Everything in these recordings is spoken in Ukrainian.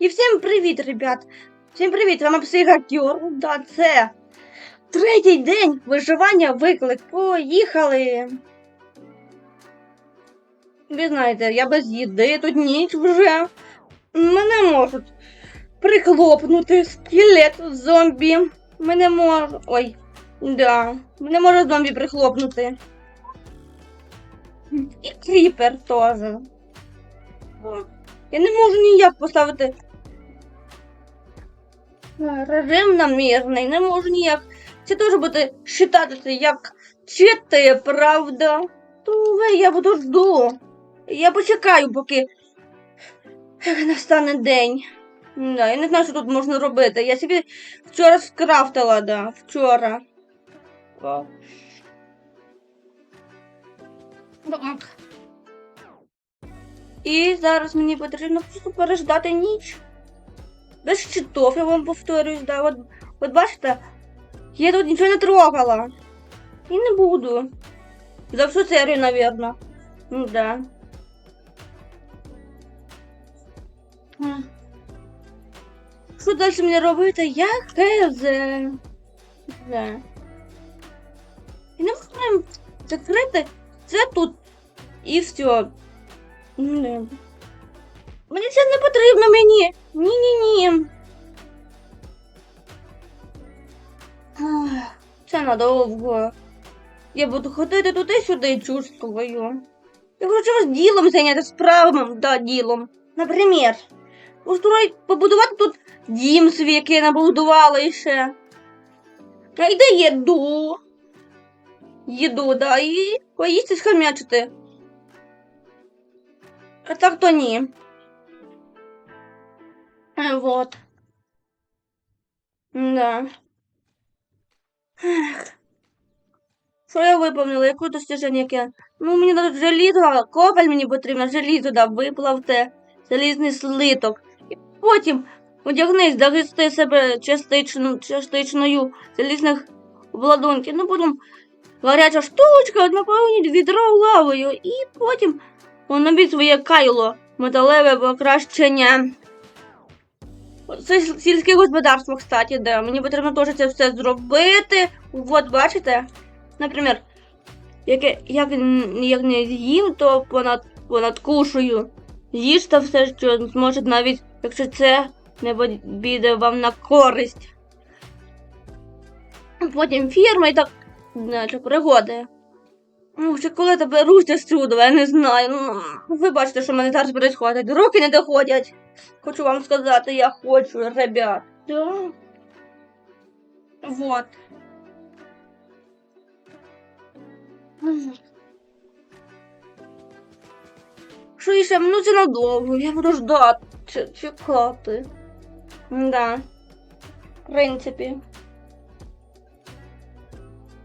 І всім привіт, ребят! Всім привіт! З вами психактер. Да, це третій день виживання виклик. Поїхали! Ви знаєте, я без їди, тут ніч вже. Мене можуть прихлопнути скелет зомбі. Мене може. Ой, да. Мене може зомбі прихлопнути. І кріпер теж. Я не можу ніяк поставити режим намірний, не можу ніяк. Це теж буде вважатися як чити, правда? То я буду жду. Я почекаю, поки настане день. Да, я не знаю, що тут можна робити. Я собі вчора скрафтила, да, вчора. Так. І зараз мені потрібно просто переждати ніч. Без щитов, я вам повторюсь, да. От, от бачите, я тут нічого не трогала. І не буду. За всю серію, навірно. Ну да. Що далі мені робити? Я хз. Да. І не можемо закрити це тут. І все. Не. Мені це не потрібно мені. Ні-ні-ні. Це надовго. Я буду ходити туди-сюди чувствую. Я хочу вас ділом зайняти справами, да, ділом. Наприклад, устроїть, побудувати тут дім свій, який я набудувала ще. Найди їду. Їду, да, і поїсти схомячити. А так то ні. Е, Вот. Да. Ех. Що я виповнила? Яке достіження яке? Ну, мені треба желізо, копаль мені потрібно, желізо, да, виплавте, залізний слиток. І потім одягнись, захисти себе частично, частичною залізних обладунків. Ну, потім гаряча штучка, наповніть відро лавою, і потім оновіть своє кайло, металеве покращення. Це сільське господарство, кстати, да. Мені потрібно теж це все зробити. От, бачите? Наприклад, як, як, як не з'їм, то понад, понадкушую. Їжте все, що зможе навіть, якщо це не буде вам на користь. Потім фірма і так, пригоди. Ще коли тебе рустять сюди, я не знаю. Ну, ви бачите, що в мене зараз відбувається. Руки не доходять. Хочу вам сказати, я хочу, ребят. Да. Вот. Що ще? Ну це надовго, я буду ждати, чекати. Да. В принципі.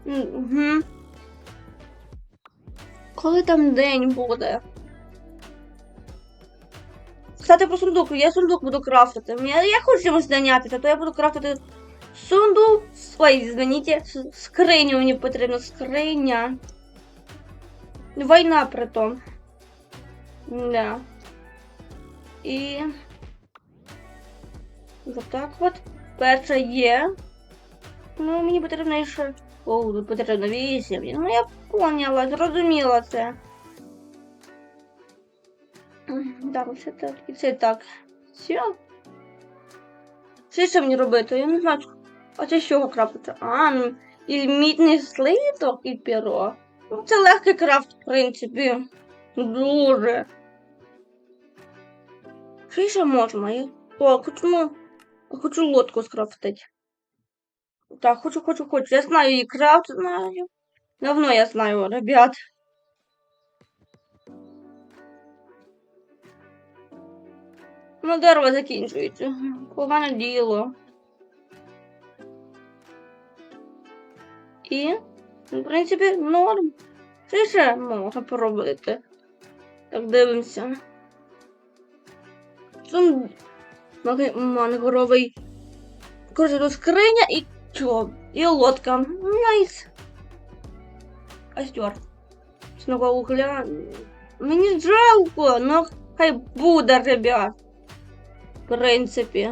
Угу. Коли там день буде? Кстати, про сундук. Я сундук буду крафтити. Я, я хочу чимось зайнятися, то я буду крафтити сундук. Ой, извините, с- скриню мені потрібно. Скриня. Війна притом. Да. І. Вот так от. Перша є. Ну, мені потрібно ще. О, тут потрібно вісім. Ну, я поняла, зрозуміла це. Так, все так. І це так. Все. Що ще мені робити? Я не знаю. А це з чого? А, ну, і мідний слиток і перо. Ну, це легкий крафт, в принципі. Дуже. Що ще можна? Я... О, хочу, ну, хочу лодку скрафтити. Так, хочу, хочу, хочу. Я знаю її крафт, знаю. Давно я знаю, ребят. Ну, дерево закінчується. Погане діло. І, в принципі, норм. Це ще можна поробити. Так, дивимося. Сум... Мангровий. Коротше, тут скриня і чо? І лодка. Найс. Костер. Снова угля. Мені жалко, но хай буде, ребят. В принципі.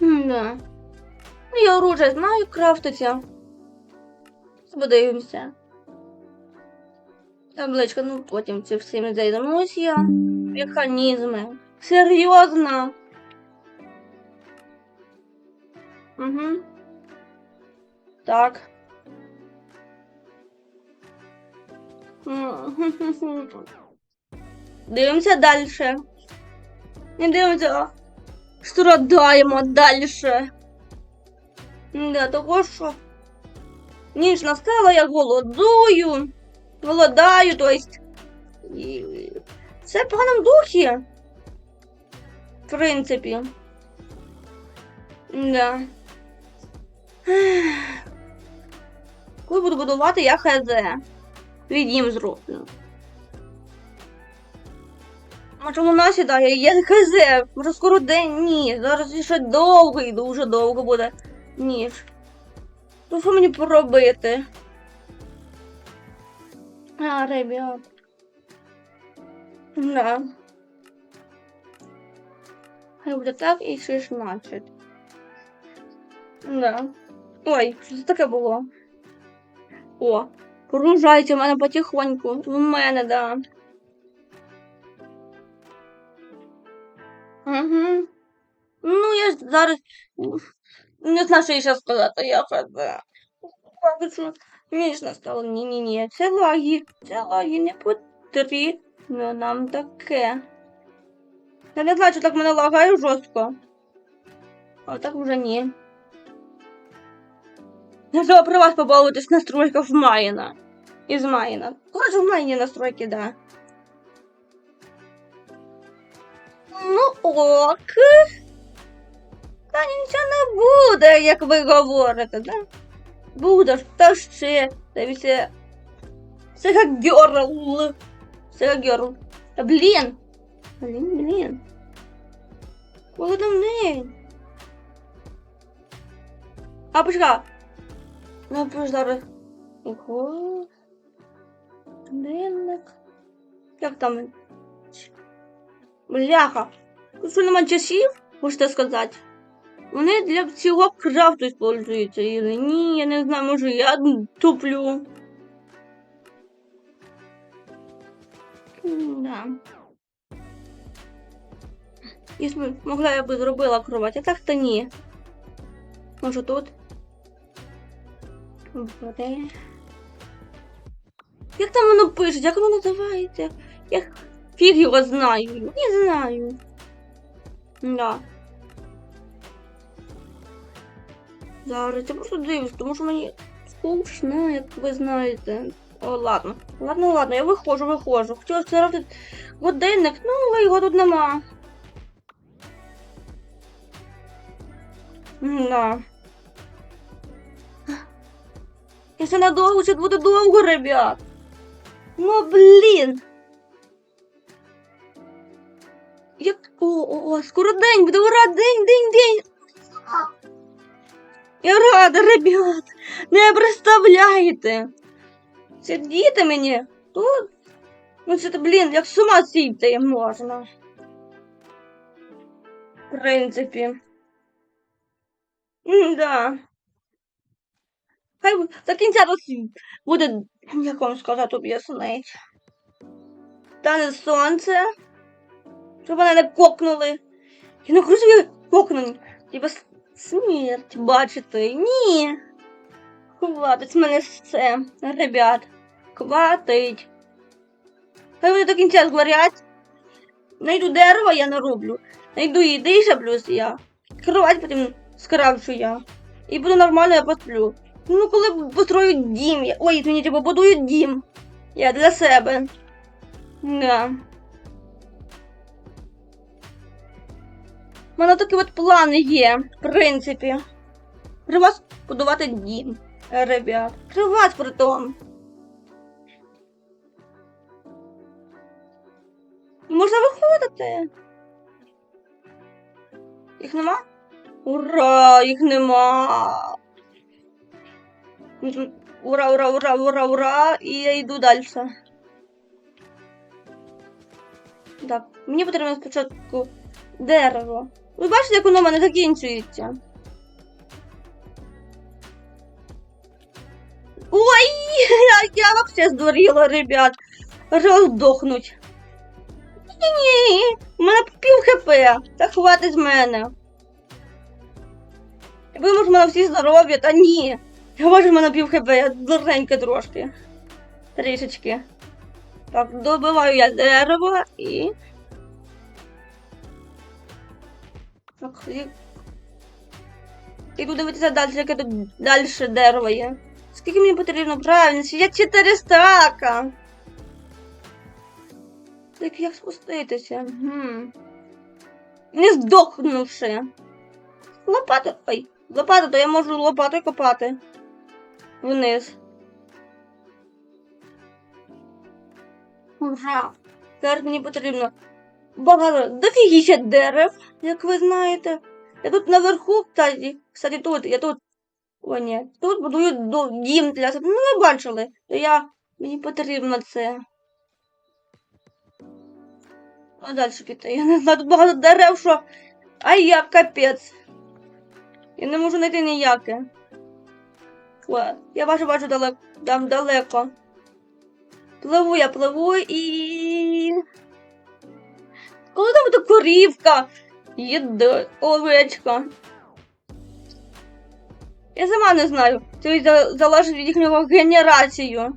Да. Ну, я оружие знаю крафтиться. Подивимося. Табличка, ну потім це всім займусь я. Механізми. Серйозно. Угу. Так. Дивимося далі. Не дивимося. Страдаємо далі. Да, того що. Ніч настала, я голодую. Голодаю, то есть. Все в поганому духі. В принципі. Да. Коли буду будувати, я хз. Відім зроблю. Чому вона сідає? Я хз. Вже скоро день. Ні. Зараз ще довго і дуже довго буде. Ніч. То що мені поробити? А, ребят. Да. Хай буде так і 16. Да. Ой, що це таке було? О, поружайте в мене потихоньку. В мене, да. Угу. Ну, я зараз не знаю, що я ще сказати, я. Кажу, Ніжно стало. Ні-ні-ні, це лаги. Це лаги не потрібно нам таке. Я не знаю, що так мене лагає жорстко. А так вже ні. Я треба при вас побалуватись в настройках в Майна. Із Майна. Коротше, в Майні настройки, да. Ну ок. Та нічого не буде, як ви говорите, да? Буде ж та ще. Дивіться. Сега герл. Сега герл. Та блін. Блін, блін. Коли там не? А почекай. Ну, просто зараз. Ого. Денник. Як там? Бляха. Що нема часів, можете сказати? Вони для всього крафту используються. Или ні, я не знаю, може я туплю. Да. Якщо могла, я би зробила кровать, а так то ні. Може тут? Буде. Як там воно пише? Як воно називається? Я фіг його знаю. Не знаю. Да. Зараз я просто дивлюсь, тому що мені скучно, як ви знаєте. О, ладно. Ладно, ладно, я виходжу, виходжу. Хотіла сказати годинник, ну, але його тут нема. Да. Якщо надовго, це буде довго, ребят. Ну, блін. Як... О, о, о, скоро день буде, ура, день, день, день. Я рада, ребят. Не представляєте. Сидіти мені тут. Ну це, блін, як з ума сійти можна. В принципі. Да. Хай до кінця року буде, як вам сказати, об'яснити. Стане сонце. Щоб вони не кокнули. Я не хочу кокнуть. Типа смерть бачити. Ні. Хватить мене все, ребят. Хватить. Хай вони до кінця згорять. Найду дерево, я нароблю. Найду їди плюс я. Кровать потім скравчу я. І буду нормально, я посплю. Ну, коли построють дім. Я... Ой, типу будують дім. Я для себе. Да. У мене такі от плани є, в принципі. При вас будувати дім, ребят. При вас при тому. Можна виходити. Їх нема? Ура! Їх нема. Ура, ура, ура, ура, ура! І я йду далі. Так, мені потрібно спочатку дерево. Ви бачите, як воно в мене закінчується? Ой, я, я вообще здуріла, ребят. Роздохнуть. Ні, у мене пів хп. Так хватить з мене. Ви може мене всі здорові, та ні. Я бачу, в мене пів хп, я дурненька трошки. Трішечки. Так, добиваю я дерево і. Так, і... Іду дивитися далі, яке тут далі дерево є. Скільки мені потрібно правильно? Ще є 4 стака. Так як спуститися? Гм. Не здохнувши. Лопата. Ой, лопата, то я можу лопатою копати. Вниз. Ура. Тепер мені потрібно багато дофігіще дерев, як ви знаєте. Я тут наверху, кстати, кстати, тут, я тут. О, ні. Тут будую дім для себе. Ну, ви бачили. То я. Мені потрібно це. А далі піти. Я не знаю, тут багато дерев, що. Ай я капець. Я не можу знайти ніяке. Я бачу, бачу далеко. Там далеко. Пливу я пливу і. Коли там буде корівка? Їде овечка. Я сама не знаю. Це за- залежить від їхнього генерацію.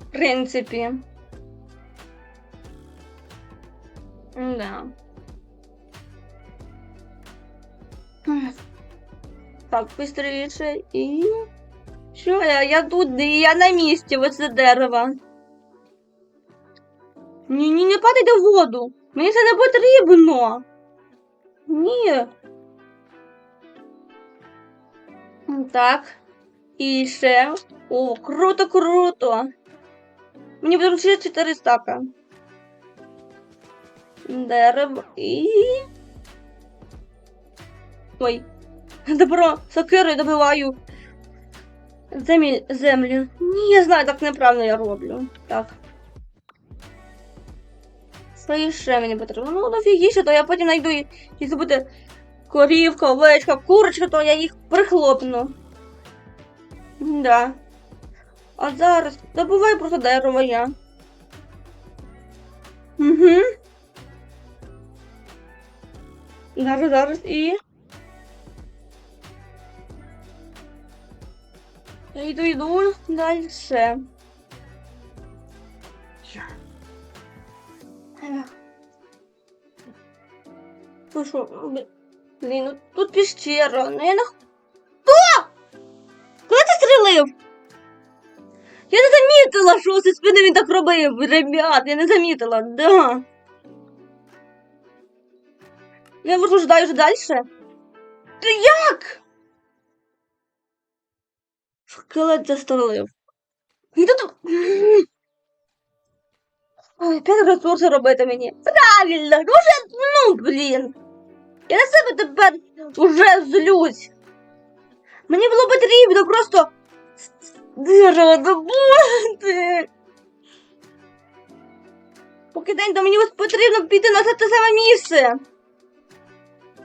В принципі. Да. Так, быстріше і. Що я? Я тут, я на місці, оце дерево. Ні, ні, не падайте в воду. Мені це не потрібно. Ні. Так. І ще. О, круто, круто. Мені потрібно ще 4 стака. Дерево і. Ой. Добро, сокирою добиваю землі, землю. Ні, я знаю, так неправильно я роблю. Так. Що іще мені потрібно? Ну, дофігіше, то я потім знайду, і- якщо буде корівка, овечка, курочка, то я їх прихлопну. Да. А зараз добуваю просто дерево я. Угу. Зараз, зараз і. Йду, йду далі. Ну що, б- блін, ну тут піщера, ну я не... Хто? Хто це стрілив? Я не замітила, що зі спини він так робив, ребят, я не замітила, да. Я вже далі. Ти як? Скелет застрелив. І тут... Ой, п'ять ресурси робити мені. Правильно, ну вже, ну, блін. Я на себе тепер уже злюсь. Мені було потрібно просто добути. Поки день, то мені потрібно піти на те саме місце.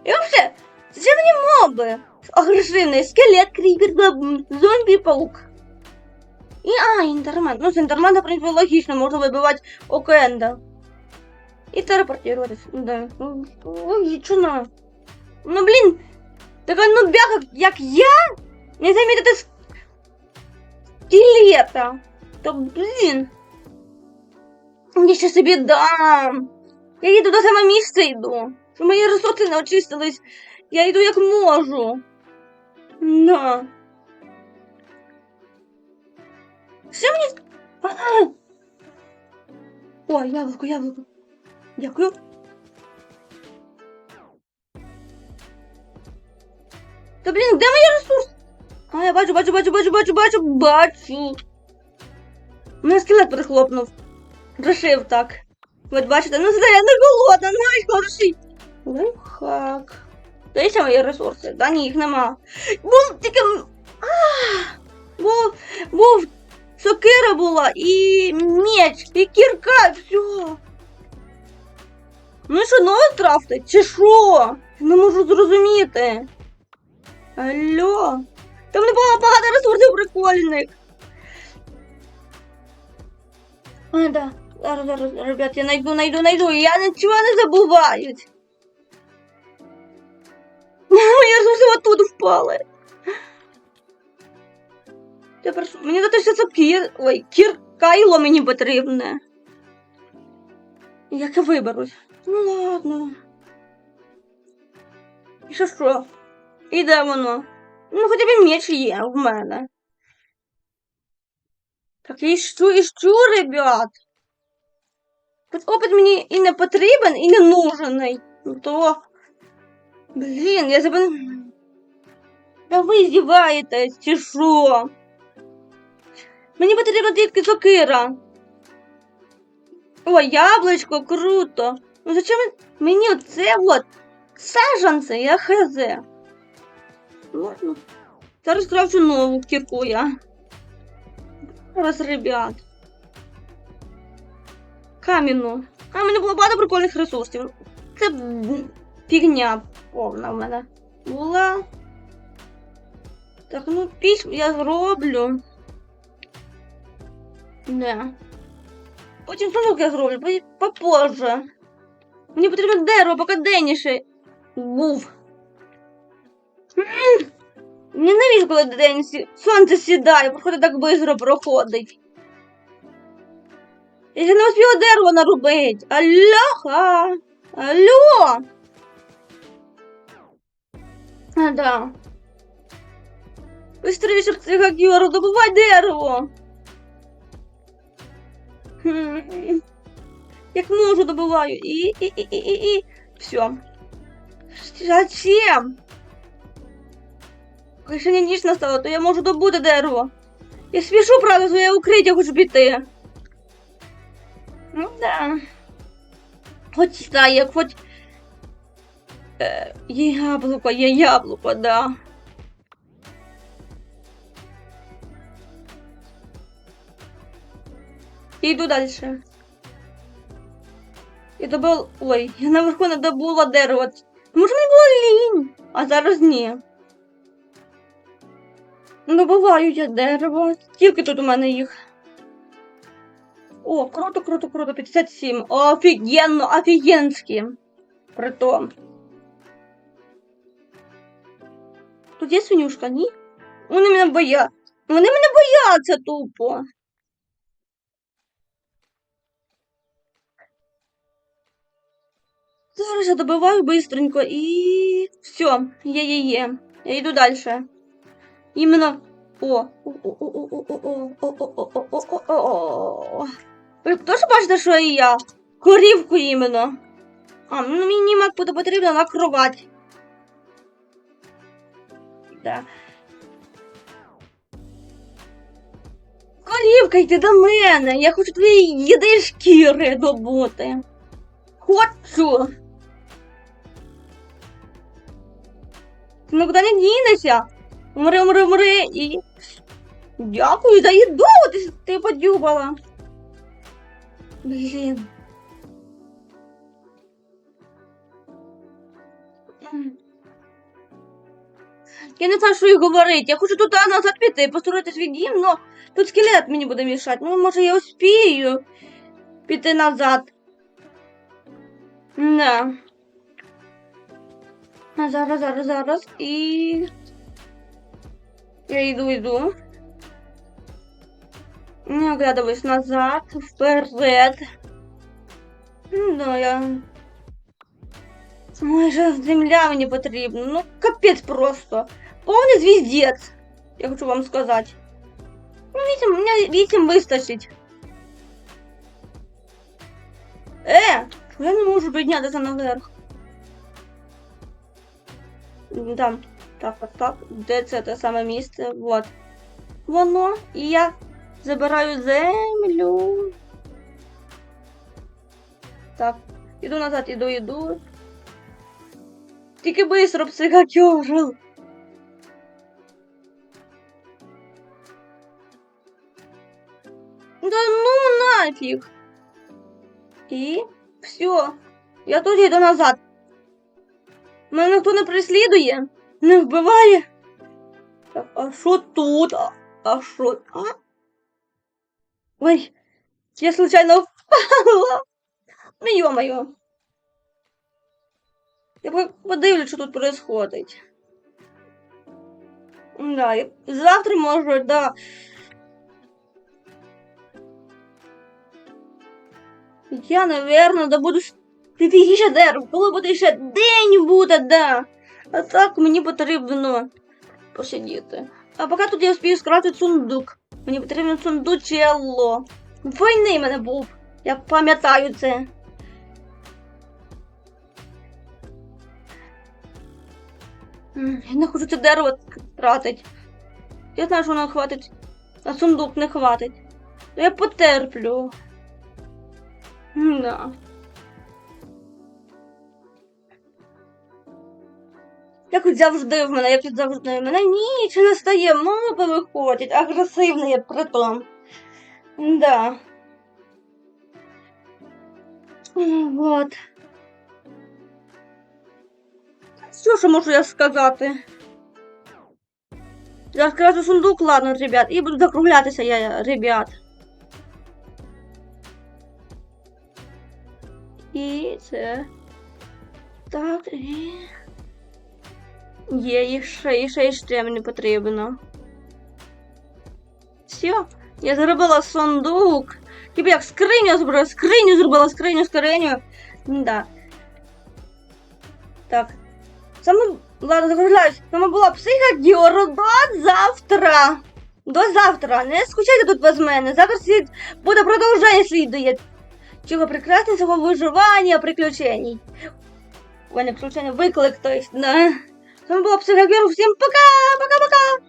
І взагалі, це мені моби. Агресивний скелет, кріпер, баб- зомбі, паук. І а, інтерман. Ну, з інтермана, в принципі, логічно, можна вибивати окенда. І телепортуватись. Да. Ну, Логічно. Ну, блін, така нубяка, як я, не замітити скелета. То, блін. Я ще собі дам. Я їду до саме місце йду. Що мої ресурси не очистились. Я йду як можу. Да. Що мені. А! О, яблуко, яблуко. Дякую. Та блін, де мої ресурси? А, я бачу, бачу, бачу, бачу, бачу, бачу, бачу. У Мене скелет прихлопнув. Рішив так. От бачите, ну це я не голодна, найгорший. Лайфхак. Ще мої ресурси? Да ні, їх нема. Був тільки. А, був, був сокира була і меч, і кірка, і все. Ну що, нове крафтить? Чи що? Не можу зрозуміти. Алло. Там не було багато ресурсів прикольних. А, да. Зараз, зараз, ребят, я найду, найду, найду. Я нічого не забуваю. Ресурси отут впали. Тепер що? мені дати ще це кір. Ой, кір кайло мені потрібне. Як я виберусь? Ну ладно. І що що? І де воно? Ну хоча б меч є в мене. Так я іщу, іщу, ребят. Хоч опит мені і не потрібен, і не нужений. Ну то. Блін, я себе. Та ви здіваєтесь, чи що? Мені потрібна тільки сокира. О, яблучко, круто. Ну зачем мені оце от сажанці, я хз. Ладно. Зараз крафчу нову кірку я. Зараз, ребят. Кам'яну. А в мене було багато прикольних ресурсів. Це фігня повна в мене була. Так, ну піч я зроблю. Не. Потім сундук я зроблю, попозже. Мені потрібно дерево, поки денніше був. М, Ненавижу, коли день сі... сонце сідає, проходить так швидко проходить. Я не успіла дерево нарубить. Аллоха! Алло! А, да. Быстрее, психокера, добывай дерево! Хм. Як можу добываю. І, і, і, і, і, і. Все. Зачем? Коли ще не ніч настала, то я можу добути дерево. Я спішу, правда, своє укриття хочу піти. Ну да. Хоч стає, хоч. Е, є яблуко, є яблуко, да. І йду далі. Я добила. Ой, я наверху не добула дерево. Може мені було лінь, а зараз ні. Добуваю я дерево. Скільки тут у мене їх? О, круто, круто, круто, 57. Офігенно, офігенські. Притом. Тут є свинюшка, ні? Вони мене бояться. Вони мене бояться тупо. Зараз я добиваю быстренько і все, є, є, є. Я йду далі. Іменно. О, о, о, о, о, о, о, о, о, о, о, о, о, о. Ви теж бачите, що і я? Корівку іменно. А, ну мені мак буде потрібно на кровать. Да. Корівка, йди до мене. Я хочу твої їди шкіри добути. Хочу. Ти нікуди не дінешся. Умри, умри, умри і. Дякую за їду, ти, ти подюбала. Блін. Я не знаю, що і говорити. Я хочу туди назад піти, построїти свій дім, но тут скелет мені буде мішати. Ну, може, я успію піти назад. Да. А зараз, зараз, зараз. І. Я йду, йду. Не оглядываюсь назад, вперед. Ну, да, я. Ой, же земля мені потрібна. Ну, капець просто. Повний звіздець. Я хочу вам сказати. Ну, вісім, у мене вісім вистачить. Е, я не можу піднятися наверх. Да. Так, так, так. Де це те саме місце? Вот. Воно. І я забираю землю. Так. Іду назад, іду, іду. Тільки быстро, психокерл. Да ну нафиг. І все. Я тут йду назад. Мене ніхто не преслідує, не вбиває. Так, а що тут? А, а що? А? Ой, я случайно впала. Ну, ё-моё. Я по- подивлюсь, що тут происходить. Да, і завтра може, да. Я, наверное, добуду ще дерево, коли буде ще день буде, да. А так мені потрібно посидіти. А поки тут я вспію скрафтити сундук. Мені потрібно сундучелло. Війни мене був. Я пам'ятаю це. Я не хочу це дерево тратить. Я знаю, що воно хватить. А сундук не хватить. Я потерплю. Да. От завжди в мене, як от завжди в мене ніч не стає, мапи виходять, агресивний я притом. Да. Вот. Що ж можу я сказати? Я скажу сундук, ладно, ребят, і буду закруглятися я, ребят. І це. Так, і. Є, ще, і ще мені потрібно. Все, я зробила сундук. Типу як скриню зробила, скриню зробила, скриню, скриню. Да. Так. Саме, ладно, закругляюсь. Саме була психа Діоро до завтра. До завтра. Не скучайте тут без мене. Завтра слід буде продовження слідує. Чого прекрасного виживання приключений. Ой, не приключення, виклик, то есть, да. Там Боб с Игорем всем пока, пока-пока!